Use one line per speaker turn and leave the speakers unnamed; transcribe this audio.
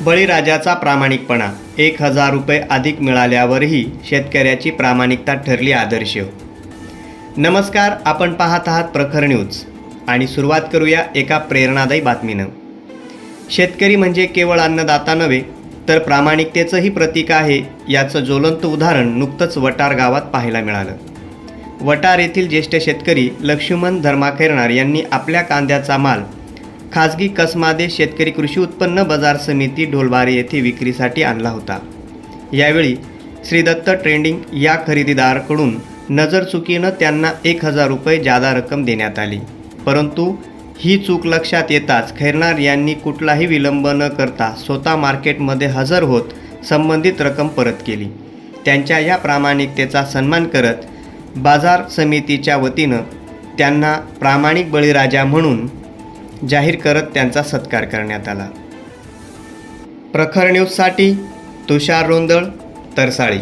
बळीराजाचा प्रामाणिकपणा. एक हजार रुपये अधिक मिळाल्यावरही शेतकऱ्याची प्रामाणिकता ठरली आदर्श. नमस्कार आपण पाहत आहात प्रखर न्यूज. आणि सुरुवात करूया एका प्रेरणादायी बातमीनं. शेतकरी म्हणजे केवळ अन्नदाता नव्हे तर प्रामाणिकतेचंही प्रतीक आहे याचं ज्वलंत उदाहरण नुकतंच वटार गावात पाहायला मिळालं. वटार येथील ज्येष्ठ शेतकरी लक्ष्मण धर्माखेरणार यांनी आपल्या कांद्याचा माल खाजगी कसमादे शेतकरी कृषी उत्पन्न बाजार समिती ढोलबारी येथे विक्रीसाठी आणला होता. यावेळी श्री दत्त ट्रेंडिंग या खरेदीदाराकडून नजर चुकीनं त्यांना एक हजार रुपये जादा रक्कम देण्यात आली. परंतु ही चूक लक्षात येताच खैरनार यांनी कुठलाही विलंब न करता स्वतः मार्केटमध्ये हजर होत संबंधित रक्कम परत केली. त्यांच्या या प्रामाणिकतेचा सन्मान करत बाजार समितीच्या वतीनं त्यांना प्रामाणिक बळीराजा म्हणून जाहीर करत त्यांचा सत्कार करण्यात आला. प्रखर न्यूजसाठी तुषार रोंदळ तरसाळी.